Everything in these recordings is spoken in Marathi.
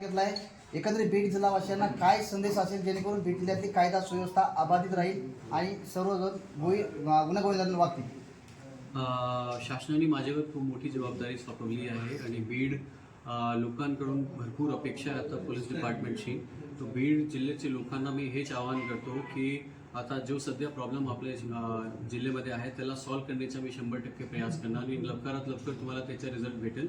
घेतला आहे एकंदरीत बीड जिल्हावासियांना काय संदेश असेल जेणेकरून बीड जिल्ह्यातली कायदा सुव्यवस्था अबाधित राहील आणि सर्वजण गोई गुन्हेगोविंदांना वागतील शासनाने माझ्यावर खूप मोठी जबाबदारी सोपवली आहे आणि बीड लोकांकडून भरपूर अपेक्षा आहे आता पोलीस डिपार्टमेंटची. तो बीड जिल्ह्याचे लोकांना मी हेच आवाहन करतो की आता जो सध्या प्रॉब्लेम आपल्या जिल्ह्यामध्ये आहे त्याला सॉल्व्ह करण्याचा मी शंभर टक्के प्रयास करणार आणि लवकरात लवकर तुम्हाला त्याचा रिझल्ट भेटेल.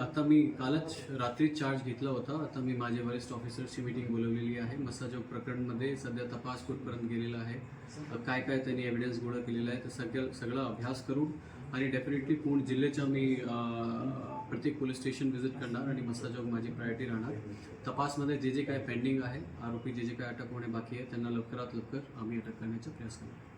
आता मी कालच रात्री चार्ज घेतला होता. आता मी माझ्या वरिष्ठ ऑफिसरची मीटिंग बोलवलेली आहे. मसाजोग प्रकरणमध्ये सध्या तपास कुठपर्यंत गेलेला आहे काय काय त्यांनी एव्हिडन्स गोळा केलेला आहे तर सगळं सगळा अभ्यास करून आणि डेफिनेटली पूर्ण जिल्ह्याच्या मी प्रत्येक पोलीस स्टेशन व्हिजिट करणार आणि मसाजोग माझी प्रायोरिटी राहणार. तपासमध्ये जे जे काय पेंडिंग आहे आरोपी जे जे काय अटक होणे बाकी आहे त्यांना लवकरात लवकर आम्ही अटक करण्याचा प्रयास करणार.